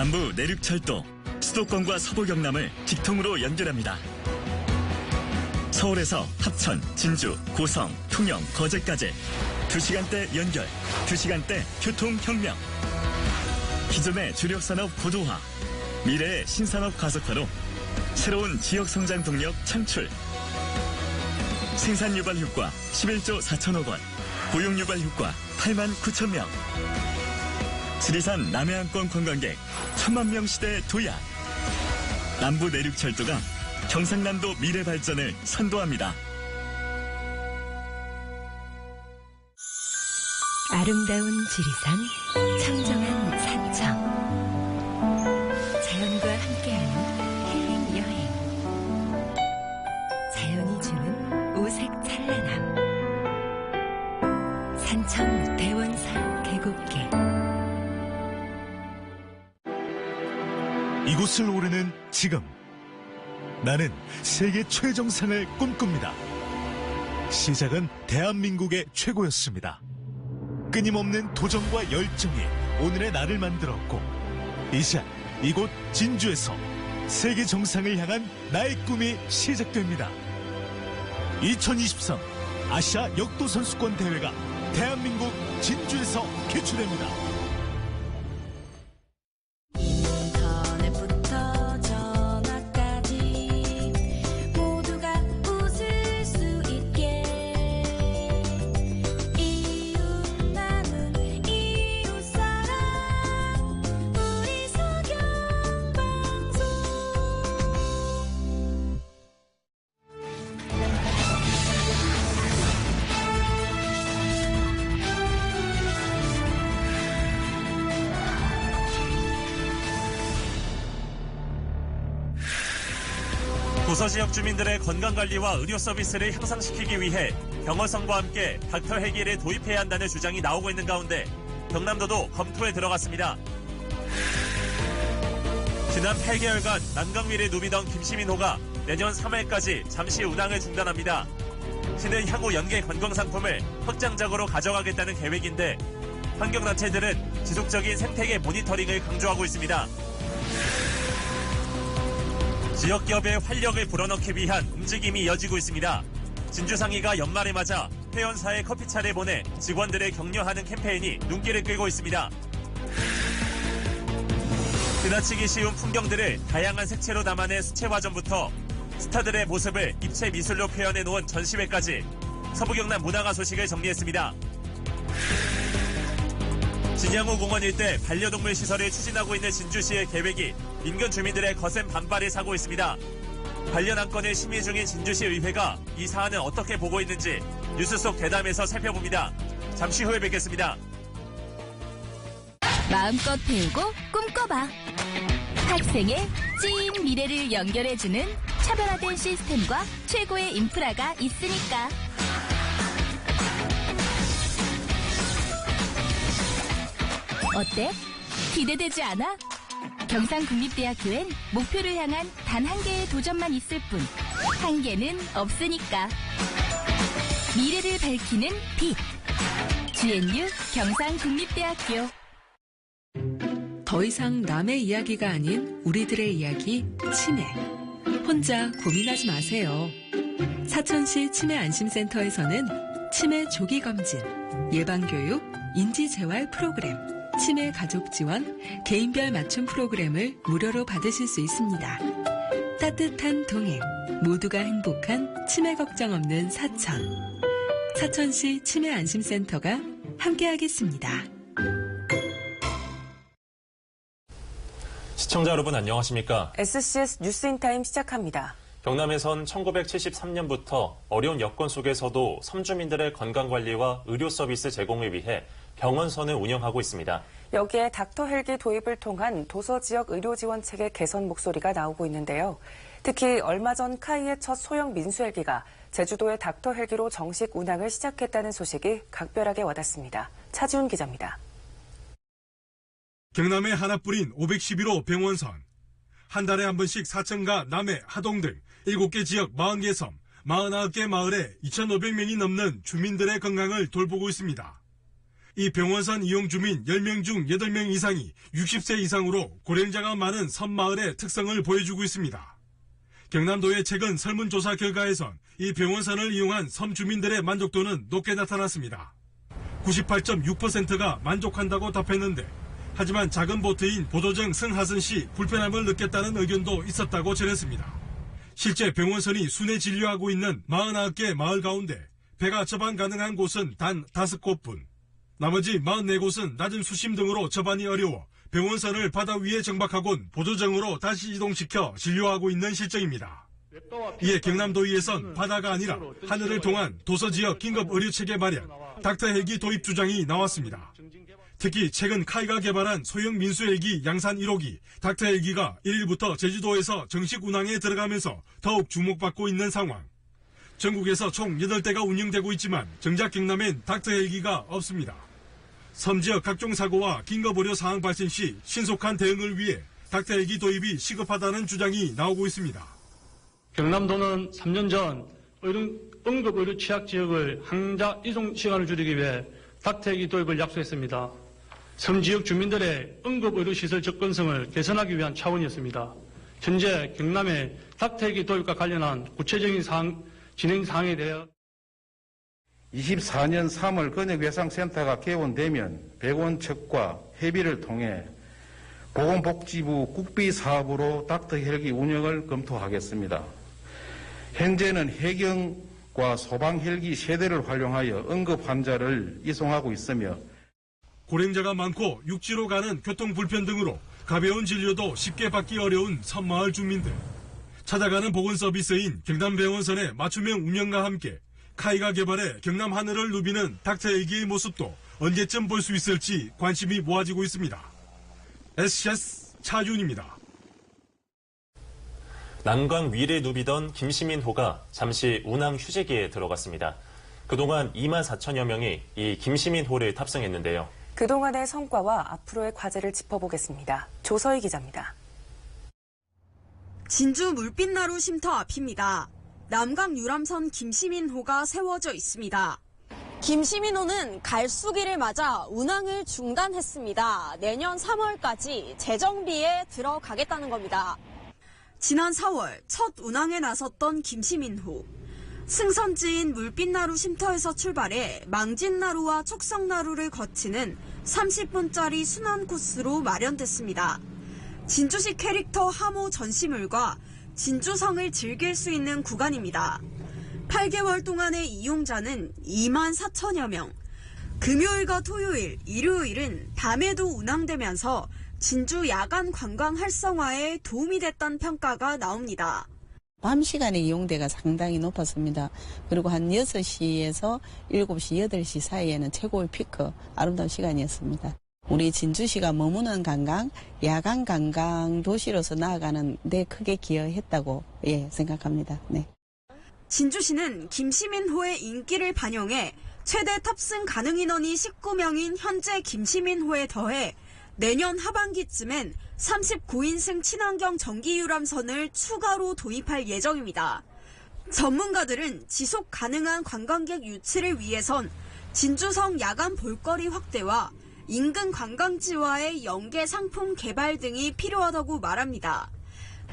남부 내륙철도 수도권과 서부 경남을 직통으로 연결합니다. 서울에서 합천, 진주, 고성, 통영, 거제까지 2시간대 연결, 2시간대 교통혁명. 기존의 주력 산업 고도화, 미래의 신산업 가속화로 새로운 지역 성장 동력 창출. 생산 유발 효과 11조 4천억 원, 고용 유발 효과 8만 9천 명. 지리산 남해안권 관광객 천만 명 시대 도약. 남부 내륙 철도가 경상남도 미래 발전을 선도합니다. 아름다운 지리산, 청정한 이곳을 오르는 지금 나는 세계 최정상을 꿈꿉니다. 시작은 대한민국의 최고였습니다. 끊임없는 도전과 열정이 오늘의 나를 만들었고 이제 이곳 진주에서 세계 정상을 향한 나의 꿈이 시작됩니다. 2023 아시아 역도 선수권 대회가 대한민국 진주에서 개최됩니다. 지역 주민들의 건강관리와 의료 서비스를 향상시키기 위해 병어성과 함께 닥터 헬기를 도입해야 한다는 주장이 나오고 있는 가운데 경남도도 검토에 들어갔습니다. 지난 8개월간 난강위를 누비던 김시민호가 내년 3월까지 잠시 운항을 중단합니다. 시는 향후 연계 관광 상품을 확장적으로 가져가겠다는 계획인데 환경단체들은 지속적인 생태계 모니터링을 강조하고 있습니다. 지역 기업의 활력을 불어넣기 위한 움직임이 이어지고 있습니다. 진주상이가 연말을 맞아 회원사에 커피차를 보내 직원들을 격려하는 캠페인이 눈길을 끌고 있습니다. 지나치기 쉬운 풍경들을 다양한 색채로 담아낸 수채화전부터 스타들의 모습을 입체 미술로 표현해 놓은 전시회까지 서부경남 문화가 소식을 정리했습니다. 진양호 공원 일대 반려동물 시설을 추진하고 있는 진주시의 계획이 인근 주민들의 거센 반발을 사고 있습니다. 관련 안건을 심의 중인 진주시 의회가 이 사안을 어떻게 보고 있는지 뉴스 속 대담에서 살펴봅니다. 잠시 후에 뵙겠습니다. 마음껏 배우고 꿈꿔봐. 학생의 찐 미래를 연결해주는 차별화된 시스템과 최고의 인프라가 있으니까. 어때? 기대되지 않아? 경상국립대학교엔 목표를 향한 단 한 개의 도전만 있을 뿐, 한계는 없으니까. 미래를 밝히는 빛. GNU 경상국립대학교. 더 이상 남의 이야기가 아닌 우리들의 이야기 치매. 혼자 고민하지 마세요. 사천시 치매 안심센터에서는 치매 조기 검진, 예방 교육, 인지 재활 프로그램, 치매 가족 지원, 개인별 맞춤 프로그램을 무료로 받으실 수 있습니다. 따뜻한 동행, 모두가 행복한 치매 걱정 없는 사천. 사천시 치매 안심센터가 함께하겠습니다. 시청자 여러분 안녕하십니까? SCS 뉴스인타임 시작합니다. 경남에선 1973년부터 어려운 여건 속에서도 섬주민들의 건강관리와 의료 서비스 제공을 위해 병원선을 운영하고 있습니다. 여기에 닥터 헬기 도입을 통한 도서 지역 의료 지원 체계 개선 목소리가 나오고 있는데요. 특히 얼마 전 카이의 첫 소형 민수 헬기가 제주도의 닥터 헬기로 정식 운항을 시작했다는 소식이 각별하게 와닿습니다. 차지훈 기자입니다. 경남에 하나 뿌린 511호 병원선. 한 달에 한 번씩 사천과 남해, 하동 등 7개 지역 40개 섬, 49개 마을에 2,500명이 넘는 주민들의 건강을 돌보고 있습니다. 이 병원산 이용 주민 10명 중 8명 이상이 60세 이상으로 고령자가 많은 섬마을의 특성을 보여주고 있습니다. 경남도의 최근 설문조사 결과에선 이 병원산을 이용한 섬 주민들의 만족도는 높게 나타났습니다. 98.6%가 만족한다고 답했는데 하지만 작은 보트인 보도정 승하선 시 불편함을 느꼈다는 의견도 있었다고 전했습니다. 실제 병원선이 순회 진료하고 있는 49개 마을 가운데 배가 접안 가능한 곳은 단 5곳뿐. 나머지 44곳은 낮은 수심 등으로 접안이 어려워 병원선을 바다 위에 정박하곤 보조정으로 다시 이동시켜 진료하고 있는 실정입니다. 이에 경남도의회선 바다가 아니라 하늘을 통한 도서지역 긴급 의료체계 마련, 닥터 헬기 도입 주장이 나왔습니다. 특히 최근 카이가 개발한 소형 민수 헬기 양산 1호기 닥터 헬기가 1일부터 제주도에서 정식 운항에 들어가면서 더욱 주목받고 있는 상황. 전국에서 총 8대가 운영되고 있지만 정작 경남엔 닥터 헬기가 없습니다. 섬 지역 각종 사고와 긴급 의료 상황 발생 시 신속한 대응을 위해 닥터 헬기 도입이 시급하다는 주장이 나오고 있습니다. 경남도는 3년 전 의료- 응급의료 취약 지역을 항자 이송 시간을 줄이기 위해 닥터기 도입을 약속했습니다. 섬 지역 주민들의 응급의료 시설 접근성을 개선하기 위한 차원이었습니다. 현재 경남의 닥터기 도입과 관련한 구체적인 사항, 진행 사항에 대해 24년 3월 근역외상센터가 개원되면 백원측과 협의를 통해 보건복지부 국비 사업으로 닥터 헬기 운영을 검토하겠습니다. 현재는 해경과 소방 헬기 세대를 활용하여 응급 환자를 이송하고 있으며 고령자가 많고 육지로 가는 교통 불편 등으로 가벼운 진료도 쉽게 받기 어려운 섬마을 주민들. 찾아가는 보건 서비스인 경남병원선의 맞춤형 운영과 함께 카이가 개발해 경남 하늘을 누비는 닥터 헬기의 모습도 언제쯤 볼 수 있을지 관심이 모아지고 있습니다. SCS 차윤입니다. 남강 위를 누비던 김시민호가 잠시 운항 휴재기에 들어갔습니다. 그동안 2만 4천여 명이 이 김시민호를 탑승했는데요. 그동안의 성과와 앞으로의 과제를 짚어보겠습니다. 조서희 기자입니다. 진주 물빛나루 쉼터 앞입니다. 남강 유람선 김시민호가 세워져 있습니다. 김시민호는 갈수기를 맞아 운항을 중단했습니다. 내년 3월까지 재정비에 들어가겠다는 겁니다. 지난 4월 첫 운항에 나섰던 김시민호. 승선지인 물빛나루 쉼터에서 출발해 망진나루와 촉성나루를 거치는 30분짜리 순환 코스로 마련됐습니다. 진주시 캐릭터 하모 전시물과 진주성을 즐길 수 있는 구간입니다. 8개월 동안의 이용자는 2만 4천여 명. 금요일과 토요일, 일요일은 밤에도 운항되면서 진주 야간 관광 활성화에 도움이 됐다는 평가가 나옵니다. 밤 시간에 이용대가 상당히 높았습니다. 그리고 한 6시에서 7시, 8시 사이에는 최고의 피크, 아름다운 시간이었습니다. 우리 진주시가 머무는 관광, 야간 관광 도시로서 나아가는 데 크게 기여했다고 예, 생각합니다. 네. 진주시는 김시민호의 인기를 반영해 최대 탑승 가능 인원이 19명인 현재 김시민호에 더해 내년 하반기쯤엔 39인승 친환경 전기 유람선을 추가로 도입할 예정입니다. 전문가들은 지속 가능한 관광객 유치를 위해선 진주성 야간 볼거리 확대와 인근 관광지와의 연계 상품 개발 등이 필요하다고 말합니다.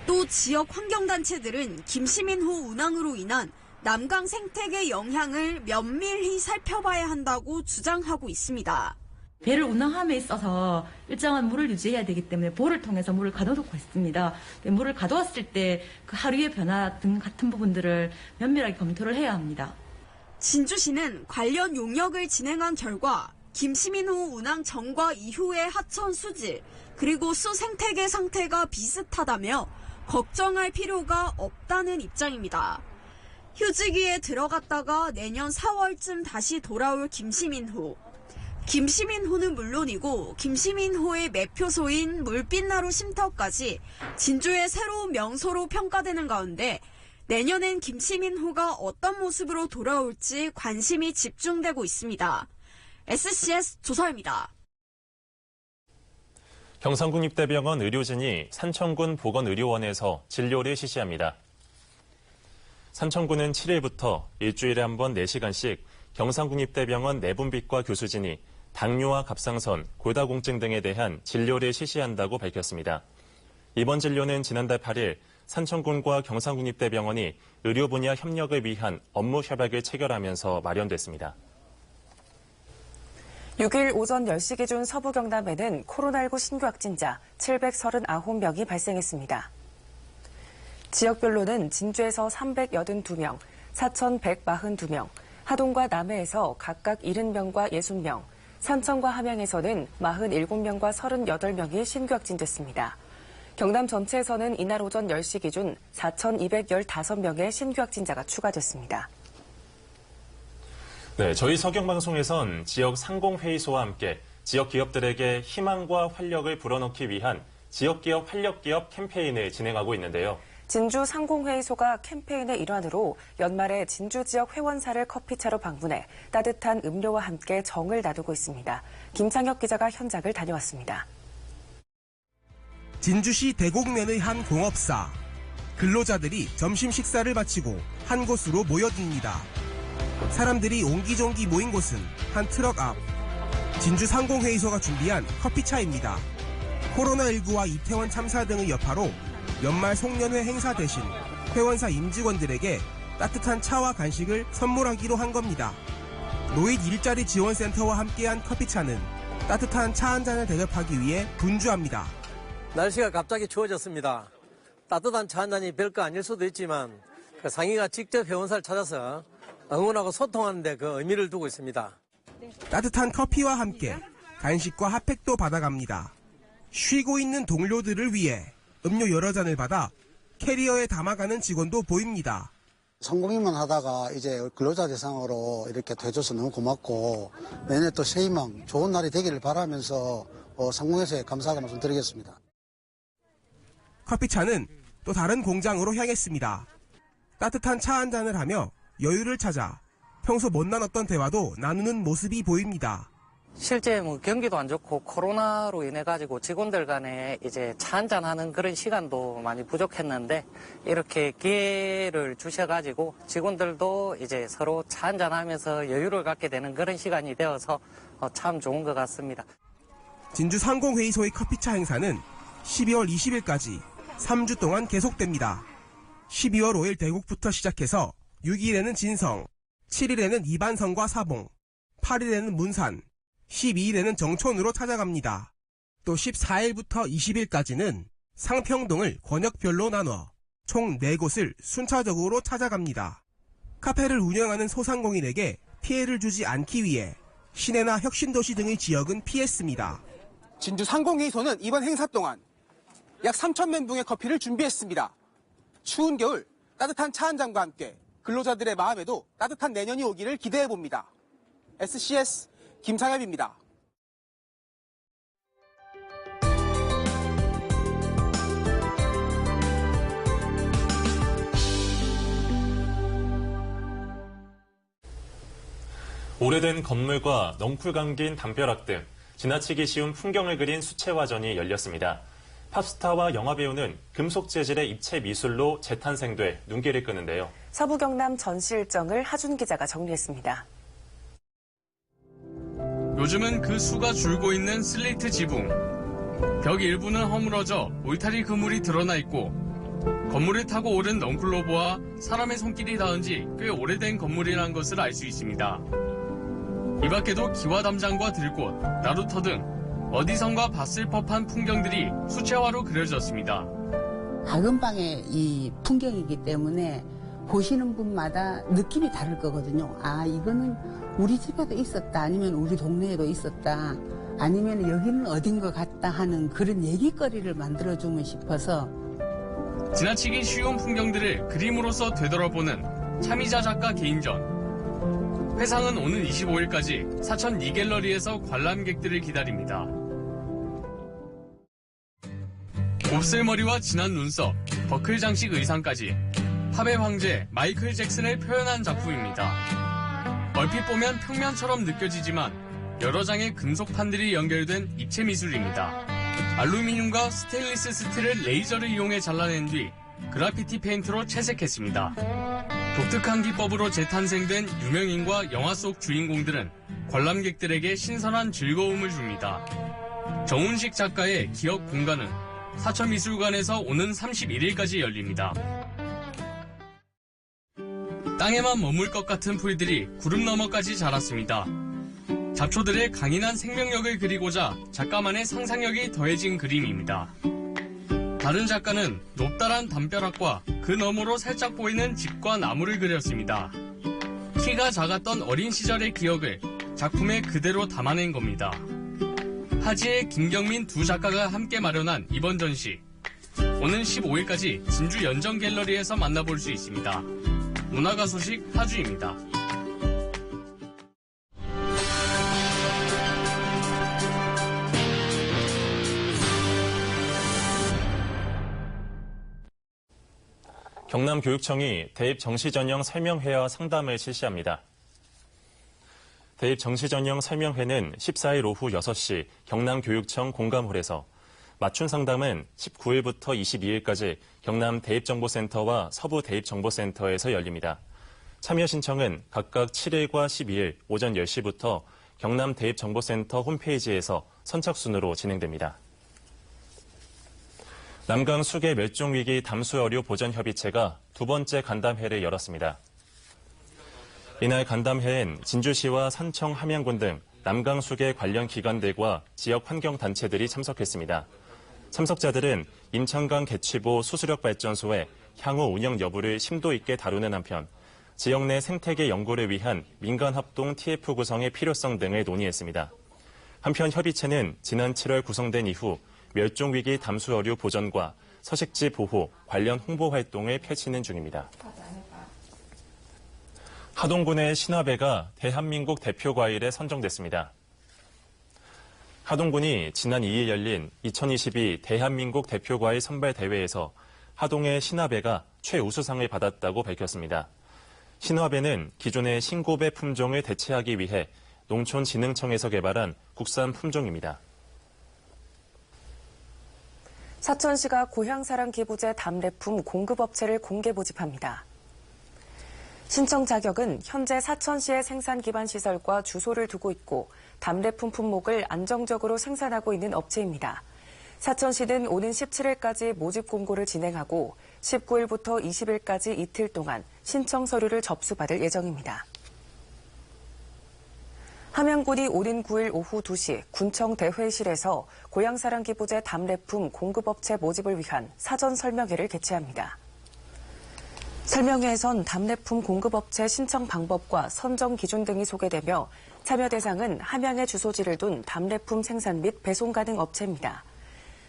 또 지역 환경단체들은 김시민호 운항으로 인한 남강 생태계 영향을 면밀히 살펴봐야 한다고 주장하고 있습니다. 배를 운항함에 있어서 일정한 물을 유지해야 되기 때문에 보를 통해서 물을 가둬놓고 있습니다. 물을 가두었을 때 그 하류의 변화 등 같은 부분들을 면밀하게 검토를 해야 합니다. 진주시는 관련 용역을 진행한 결과 김시민호 운항 전과 이후의 하천 수질 그리고 수 생태계 상태가 비슷하다며 걱정할 필요가 없다는 입장입니다. 휴지기에 들어갔다가 내년 4월쯤 다시 돌아올 김시민호. 김시민호는 물론이고 김시민호의 매표소인 물빛나루 쉼터까지 진주의 새로운 명소로 평가되는 가운데 내년엔 김시민호가 어떤 모습으로 돌아올지 관심이 집중되고 있습니다. SCS 조서입니다. 경상국립대병원 의료진이 산청군 보건의료원에서 진료를 실시합니다. 산청군은 7일부터 일주일에 한 번 4시간씩 경상국립대병원 내분비과 교수진이 당뇨와 갑상선, 고다공증 등에 대한 진료를 실시한다고 밝혔습니다. 이번 진료는 지난달 8일 산청군과 경상국립대병원이 의료 분야 협력을 위한 업무 협약을 체결하면서 마련됐습니다. 6일 오전 10시 기준 서부 경남에는 코로나19 신규 확진자 739명이 발생했습니다. 지역별로는 진주에서 382명, 사천 142명, 하동과 남해에서 각각 70명과 60명, 산청과 함양에서는 47명과 38명이 신규 확진됐습니다. 경남 전체에서는 이날 오전 10시 기준 4,215명의 신규 확진자가 추가됐습니다. 네, 저희 서경방송에선 지역 상공회의소와 함께 지역 기업들에게 희망과 활력을 불어넣기 위한 지역기업 활력기업 캠페인을 진행하고 있는데요. 진주 상공회의소가 캠페인의 일환으로 연말에 진주 지역 회원사를 커피차로 방문해 따뜻한 음료와 함께 정을 나누고 있습니다. 김창혁 기자가 현장을 다녀왔습니다. 진주시 대곡면의 한 공업사. 근로자들이 점심 식사를 마치고 한 곳으로 모여듭니다. 사람들이 옹기종기 모인 곳은 한 트럭 앞. 진주 상공회의소가 준비한 커피차입니다. 코로나19와 이태원 참사 등의 여파로 연말 송년회 행사 대신 회원사 임직원들에게 따뜻한 차와 간식을 선물하기로 한 겁니다. 노인 일자리 지원센터와 함께한 커피차는 따뜻한 차 한 잔을 대접하기 위해 분주합니다. 날씨가 갑자기 추워졌습니다. 따뜻한 차 한 잔이 별거 아닐 수도 있지만 그 상의가 직접 회원사를 찾아서 응원하고 소통하는 데 그 의미를 두고 있습니다. 따뜻한 커피와 함께 간식과 핫팩도 받아갑니다. 쉬고 있는 동료들을 위해 음료 여러 잔을 받아 캐리어에 담아가는 직원도 보입니다. 성공일만 하다가 이제 근로자 대상으로 이렇게 돼줘서 너무 고맙고 내년에 또 새희망 좋은 날이 되기를 바라면서 어, 상공회사에 감사하게 말씀드리겠습니다. 커피차는 또 다른 공장으로 향했습니다. 따뜻한 차 한 잔을 하며 여유를 찾아 평소 못 나눴던 대화도 나누는 모습이 보입니다. 실제 뭐 경기도 안 좋고 코로나로 인해 가지고 직원들 간에 이제 차 한잔 하는 그런 시간도 많이 부족했는데 이렇게 기회를 주셔 가지고 직원들도 이제 서로 차 한잔 하면서 여유를 갖게 되는 그런 시간이 되어서 어, 참 좋은 것 같습니다. 진주 상공회의소의 커피차 행사는 12월 20일까지 3주 동안 계속됩니다. 12월 5일 대국부터 시작해서 6일에는 진성, 7일에는 이반성과 사봉, 8일에는 문산, 12일에는 정촌으로 찾아갑니다. 또 14일부터 20일까지는 상평동을 권역별로 나눠 총 4곳을 순차적으로 찾아갑니다. 카페를 운영하는 소상공인에게 피해를 주지 않기 위해 시내나 혁신도시 등의 지역은 피했습니다. 진주 상공회의소는 이번 행사 동안 약 3,000명 의 커피를 준비했습니다. 추운 겨울 따뜻한 차 한 잔과 함께 근로자들의 마음에도 따뜻한 내년이 오기를 기대해 봅니다. SCS 김상엽입니다. 오래된 건물과 넝쿨 감긴 담벼락 등 지나치기 쉬운 풍경을 그린 수채화전이 열렸습니다. 팝스타와 영화배우는 금속 재질의 입체 미술로 재탄생돼 눈길을 끄는데요. 서부 경남 전시 일정을 하준 기자가 정리했습니다. 요즘은 그 수가 줄고 있는 슬레이트 지붕. 벽 일부는 허물어져 울타리 그물이 드러나 있고 건물을 타고 오른 넝클로버와 사람의 손길이 닿은 지 꽤 오래된 건물이라는 것을 알 수 있습니다. 이 밖에도 기와 담장과 들꽃, 나루터 등 어디선가 봤을 법한 풍경들이 수채화로 그려졌습니다. 작은 방의 이 풍경이기 때문에 보시는 분마다 느낌이 다를 거거든요. 아, 이거는 우리 집에도 있었다. 아니면 우리 동네에도 있었다. 아니면 여기는 어딘 것 같다 하는 그런 얘기거리를 만들어주면 싶어서 지나치기 쉬운 풍경들을 그림으로써 되돌아보는 참이자 작가 개인전. 회상은 오는 25일까지 사천 이갤러리에서 관람객들을 기다립니다. 곱슬머리와 진한 눈썹, 버클 장식 의상까지 팝의 황제 마이클 잭슨을 표현한 작품입니다. 얼핏 보면 평면처럼 느껴지지만 여러 장의 금속판들이 연결된 입체 미술입니다. 알루미늄과 스테인리스 스틸을 레이저를 이용해 잘라낸 뒤 그라피티 페인트로 채색했습니다. 독특한 기법으로 재탄생된 유명인과 영화 속 주인공들은 관람객들에게 신선한 즐거움을 줍니다. 정운식 작가의 기억 공간은 사천미술관에서 오는 31일까지 열립니다. 땅에만 머물 것 같은 풀들이 구름 너머까지 자랐습니다. 잡초들의 강인한 생명력을 그리고자 작가만의 상상력이 더해진 그림입니다. 다른 작가는 높다란 담벼락과 그 너머로 살짝 보이는 집과 나무를 그렸습니다. 키가 작았던 어린 시절의 기억을 작품에 그대로 담아낸 겁니다. 하지의 김경민 두 작가가 함께 마련한 이번 전시. 오는 15일까지 진주 연정 갤러리에서 만나볼 수 있습니다. 문화가 소식 하주입니다. 경남교육청이 대입 정시 전형 설명회와 상담을 실시합니다. 대입 정시 전형 설명회는 14일 오후 6시 경남교육청 공감홀에서 맞춤 상담은 19일부터 22일까지 경남 대입정보센터와 서부 대입정보센터에서 열립니다. 참여 신청은 각각 7일과 12일 오전 10시부터 경남 대입정보센터 홈페이지에서 선착순으로 진행됩니다. 남강 수계 멸종위기 담수어류 보전협의체가 두 번째 간담회를 열었습니다. 이날 간담회엔 진주시와 산청 함양군 등 남강 수계 관련 기관들과 지역 환경단체들이 참석했습니다. 참석자들은 임창강 개취보 수수력 발전소의 향후 운영 여부를 심도 있게 다루는 한편 지역 내 생태계 연구를 위한 민간 합동 TF 구성의 필요성 등을 논의했습니다. 한편 협의체는 지난 7월 구성된 이후 멸종위기 담수어류 보전과 서식지 보호 관련 홍보 활동을 펼치는 중입니다. 하동군의 신화배가 대한민국 대표 과일에 선정됐습니다. 하동군이 지난 2일 열린 2022 대한민국 대표 과일 선발 대회에서 하동의 신화배가 최우수상을 받았다고 밝혔습니다. 신화배는 기존의 신고배 품종을 대체하기 위해 농촌진흥청에서 개발한 국산 품종입니다. 사천시가 고향사랑 기부제 담례품 공급업체를 공개 모집합니다. 신청 자격은 현재 사천시의 생산 기반 시설과 주소를 두고 있고 담례품 품목을 안정적으로 생산하고 있는 업체입니다. 사천시는 오는 17일까지 모집 공고를 진행하고 19일부터 20일까지 이틀 동안 신청 서류를 접수받을 예정입니다. 함양군이 오는 9일 오후 2시 군청 대회실에서 고향사랑 기부제 담례품 공급업체 모집을 위한 사전 설명회를 개최합니다. 설명회에선 담례품 공급업체 신청 방법과 선정 기준 등이 소개되며 참여 대상은 함양에 주소지를 둔 담례품 생산 및 배송 가능 업체입니다.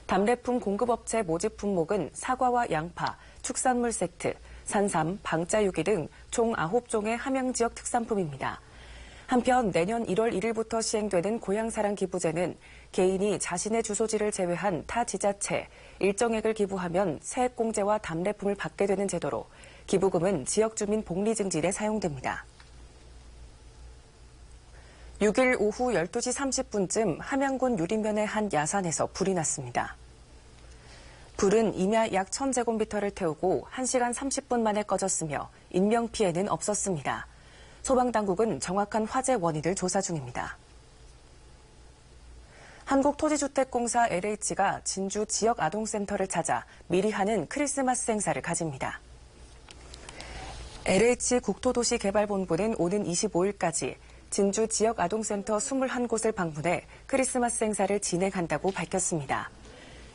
담례품 공급업체 모집 품목은 사과와 양파, 축산물 세트, 산삼, 방자유기 등 총 9종의 함양 지역 특산품입니다. 한편 내년 1월 1일부터 시행되는 고향사랑 기부제는 개인이 자신의 주소지를 제외한 타 지자체 일정액을 기부하면 세액공제와 담례품을 받게 되는 제도로 기부금은 지역 주민 복리 증진에 사용됩니다. 6일 오후 12시 30분쯤 함양군 유림면의 한 야산에서 불이 났습니다. 불은 임야 약 1000제곱미터를 태우고 1시간 30분 만에 꺼졌으며 인명피해는 없었습니다. 소방당국은 정확한 화재 원인을 조사 중입니다. 한국토지주택공사 LH가 진주 지역아동센터를 찾아 미리 하는 크리스마스 행사를 가집니다. LH 국토도시개발본부는 오는 25일까지 진주 지역 아동센터 21곳을 방문해 크리스마스 행사를 진행한다고 밝혔습니다.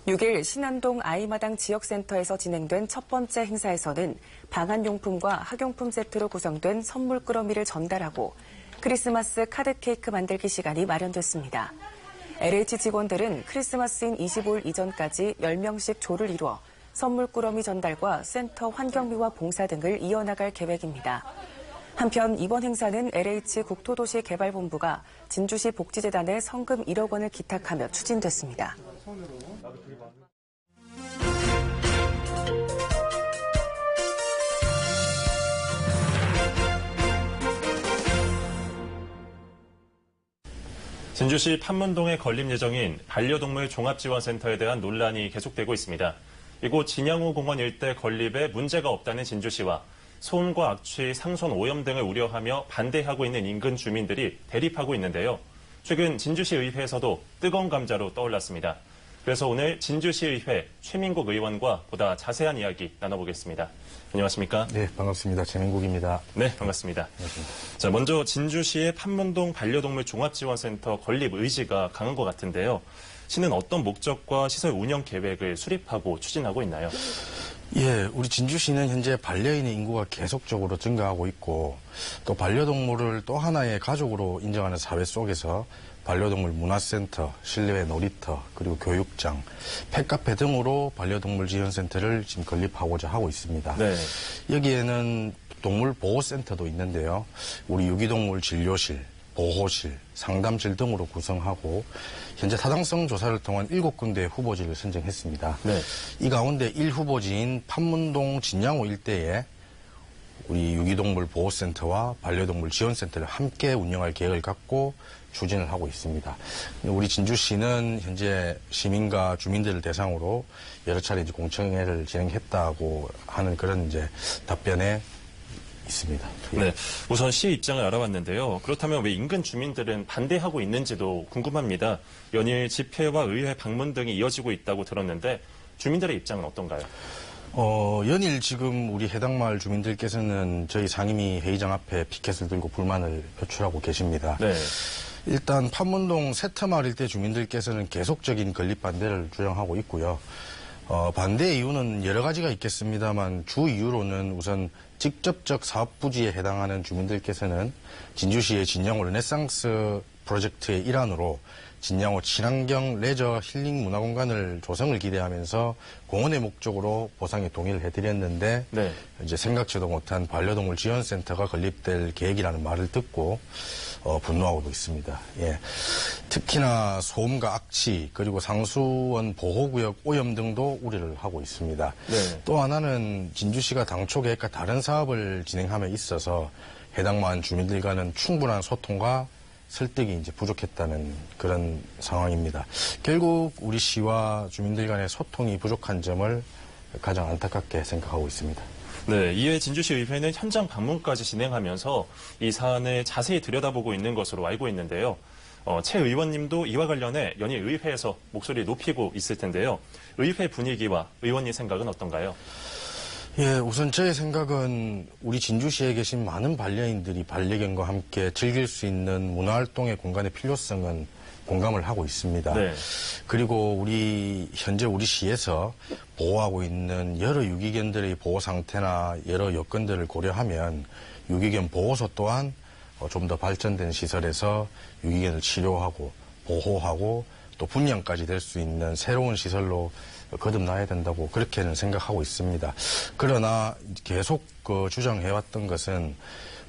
6일 신안동 아이마당 지역센터에서 진행된 첫 번째 행사에서는 방한용품과 학용품 세트로 구성된 선물 꾸러미를 전달하고 크리스마스 카드 케이크 만들기 시간이 마련됐습니다. LH 직원들은 크리스마스인 25일 이전까지 10명씩 조를 이루어 선물 꾸러미 전달과 센터 환경미화 봉사 등을 이어나갈 계획입니다. 한편 이번 행사는 LH 국토도시개발본부가 진주시 복지재단에 성금 1억 원을 기탁하며 추진됐습니다. 진주시 판문동에 건립 예정인 반려동물 종합지원센터에 대한 논란이 계속되고 있습니다. 이곳 진양호 공원 일대 건립에 문제가 없다는 진주시와 소음과 악취, 상선 오염 등을 우려하며 반대하고 있는 인근 주민들이 대립하고 있는데요. 최근 진주시 의회에서도 뜨거운 감자로 떠올랐습니다. 그래서 오늘 진주시의회 최민국 의원과 보다 자세한 이야기 나눠보겠습니다. 안녕하십니까? 네, 반갑습니다. 최민국입니다. 네, 반갑습니다. 자, 먼저 진주시의 판문동 반려동물 종합지원센터 건립 의지가 강한 것 같은데요. 시는 어떤 목적과 시설 운영 계획을 수립하고 추진하고 있나요? 예, 우리 진주시는 현재 반려인의 인구가 계속적으로 증가하고 있고 또 반려동물을 또 하나의 가족으로 인정하는 사회 속에서 반려동물 문화센터, 실내 놀이터, 그리고 교육장, 펫카페 등으로 반려동물 지원센터를 지금 건립하고자 하고 있습니다. 네. 여기에는 동물 보호센터도 있는데요. 우리 유기동물 진료실, 보호실, 상담실 등으로 구성하고 현재 타당성 조사를 통한 7군데 후보지를 선정했습니다. 네. 이 가운데 1후보지인 판문동 진양호 일대에 우리 유기동물 보호센터와 반려동물 지원센터를 함께 운영할 계획을 갖고 추진을 하고 있습니다. 우리 진주시는 현재 시민과 주민들을 대상으로 여러 차례 이제 공청회를 진행했다고 하는 그런 이제 답변에 있습니다. 네. 우선 시의 입장을 알아봤는데요. 그렇다면 왜 인근 주민들은 반대하고 있는지도 궁금합니다. 연일 집회와 의회 방문 등이 이어지고 있다고 들었는데 주민들의 입장은 어떤가요? 어, 연일 지금 우리 해당 마을 주민들께서는 저희 상임위 회의장 앞에 피켓을 들고 불만을 표출하고 계십니다. 네. 일단 판문동 세터마을 일 대 주민들께서는 계속적인 건립 반대를 주장하고 있고요. 어, 반대 이유는 여러 가지가 있겠습니다만 주 이유로는 우선 직접적 사업 부지에 해당하는 주민들께서는 진주시의 진양호 르네상스 프로젝트의 일환으로 진양호 친환경 레저 힐링 문화 공간을 조성을 기대하면서 공원의 목적으로 보상에 동의를 해드렸는데 네. 이제 생각지도 못한 반려동물 지원센터가 건립될 계획이라는 말을 듣고 어, 분노하고도 있습니다. 예. 특히나 소음과 악취 그리고 상수원 보호구역 오염 등도 우려를 하고 있습니다. 네. 또 하나는 진주시가 당초 계획과 다른 사업을 진행함에 있어서 해당 마을 주민들과는 충분한 소통과 설득이 이제 부족했다는 그런 상황입니다. 결국 우리 시와 주민들 간의 소통이 부족한 점을 가장 안타깝게 생각하고 있습니다. 네, 이에 진주시 의회는 현장 방문까지 진행하면서 이 사안을 자세히 들여다보고 있는 것으로 알고 있는데요. 어, 최 의원님도 이와 관련해 연일 의회에서 목소리를 높이고 있을 텐데요. 의회 분위기와 의원님 생각은 어떤가요? 예, 우선 저의 생각은 우리 진주시에 계신 많은 반려인들이 반려견과 함께 즐길 수 있는 문화활동의 공간의 필요성은 공감을 하고 있습니다. 네. 그리고 우리 현재 우리 시에서 보호하고 있는 여러 유기견들의 보호 상태나 여러 여건들을 고려하면 유기견 보호소 또한 어, 좀더 발전된 시설에서 유기견을 치료하고 보호하고 또 분양까지 될 수 있는 새로운 시설로 거듭나야 된다고 그렇게는 생각하고 있습니다. 그러나 계속 그 주장해왔던 것은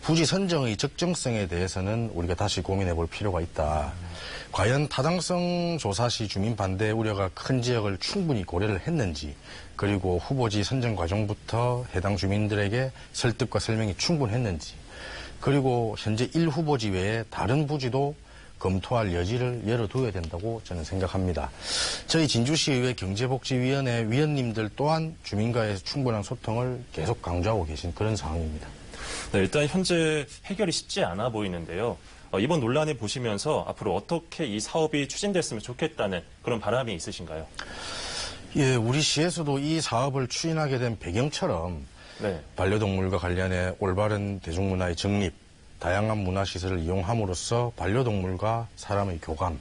부지 선정의 적정성에 대해서는 우리가 다시 고민해 볼 필요가 있다. 과연 타당성 조사 시 주민 반대 우려가 큰 지역을 충분히 고려를 했는지 그리고 후보지 선정 과정부터 해당 주민들에게 설득과 설명이 충분했는지 그리고 현재 1후보지 외에 다른 부지도 검토할 여지를 열어둬야 된다고 저는 생각합니다. 저희 진주시의회 경제복지위원회 위원님들 또한 주민과의 충분한 소통을 계속 강조하고 계신 그런 상황입니다. 네, 일단 현재 해결이 쉽지 않아 보이는데요. 어, 이번 논란을 보시면서 앞으로 어떻게 이 사업이 추진됐으면 좋겠다는 그런 바람이 있으신가요? 예, 우리 시에서도 이 사업을 추진하게 된 배경처럼 네. 반려동물과 관련해 올바른 대중문화의 정립, 다양한 문화시설을 이용함으로써 반려동물과 사람의 교감,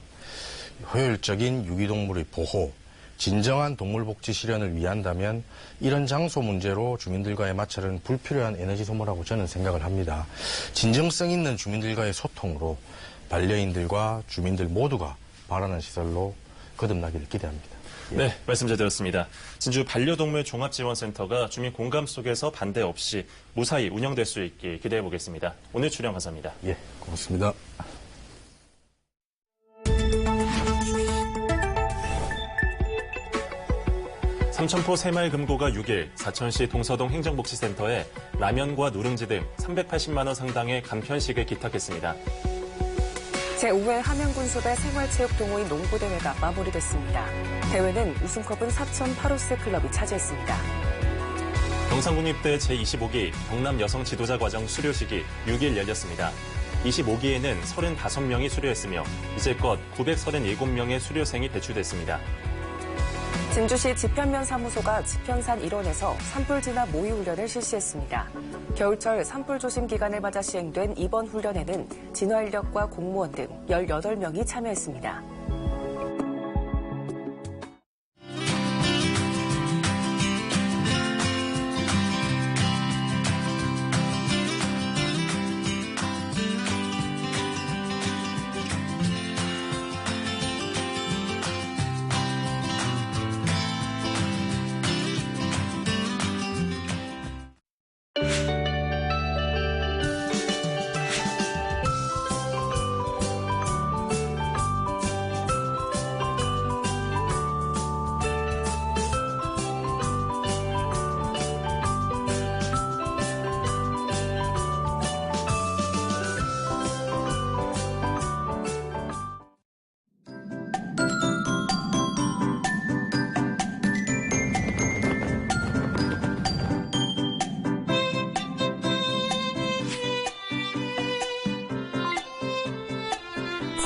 효율적인 유기동물의 보호, 진정한 동물복지 실현을 위한다면 이런 장소 문제로 주민들과의 마찰은 불필요한 에너지 소모라고 저는 생각을 합니다. 진정성 있는 주민들과의 소통으로 반려인들과 주민들 모두가 바라는 시설로 거듭나기를 기대합니다. 네, 말씀 잘 들었습니다. 진주 반려동물 종합지원센터가 주민 공감 속에서 반대 없이 무사히 운영될 수 있길 기대해 보겠습니다. 오늘 출연 감사합니다. 예, 고맙습니다. 삼천포 새마을금고가 6일 사천시 동서동 행정복지센터에 라면과 누룽지 등 380만 원 상당의 간편식을 기탁했습니다. 제5회 함양군소대 생활체육동호인 농구대회가 마무리됐습니다. 대회는 우승컵은 사천 파로스 클럽이 차지했습니다. 경상국립대 제25기 경남 여성 지도자 과정 수료식이 6일 열렸습니다. 25기에는 35명이 수료했으며 이제껏 937명의 수료생이 배출됐습니다. 진주시 지편면 사무소가 지편산 일원에서 산불 진압 모의 훈련을 실시했습니다. 겨울철 산불 조심 기간을 맞아 시행된 이번 훈련에는 진화 인력과 공무원 등 18명이 참여했습니다.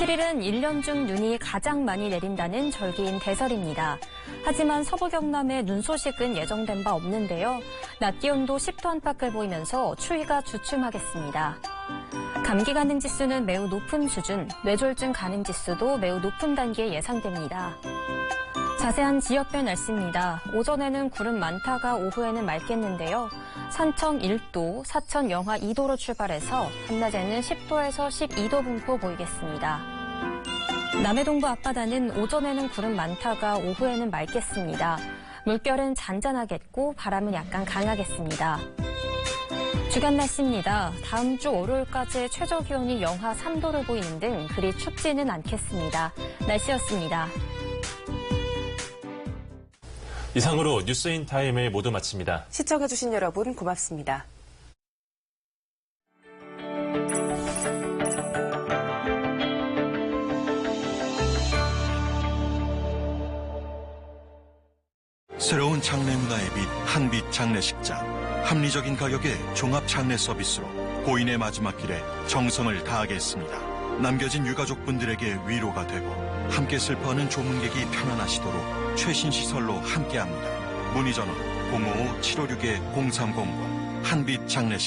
칠일은 1년 중 눈이 가장 많이 내린다는 절기인 대설입니다. 하지만 서부 경남에 눈 소식은 예정된 바 없는데요. 낮 기온도 10도 안팎을 보이면서 추위가 주춤하겠습니다. 감기 가능 지수는 매우 높은 수준, 뇌졸중 가능 지수도 매우 높은 단계에 예상됩니다. 자세한 지역별 날씨입니다. 오전에는 구름 많다가 오후에는 맑겠는데요. 산청 1도, 사천 영하 2도로 출발해서 한낮에는 10도에서 12도 분포 보이겠습니다. 남해동부 앞바다는 오전에는 구름 많다가 오후에는 맑겠습니다. 물결은 잔잔하겠고 바람은 약간 강하겠습니다. 주간 날씨입니다. 다음 주 월요일까지 최저 기온이 영하 3도를 보이는 등 그리 춥지는 않겠습니다. 날씨였습니다. 이상으로 뉴스인 타임을 모두 마칩니다. 시청해주신 여러분 고맙습니다. 새로운 장례 문화의 빛 한빛 장례식장. 합리적인 가격의 종합 장례 서비스로 고인의 마지막 길에 정성을 다하겠습니다. 남겨진 유가족분들에게 위로가 되고 함께 슬퍼하는 조문객이 편안하시도록 최신 시설로 함께합니다. 문의 전화 055-756-0300 한빛 장례식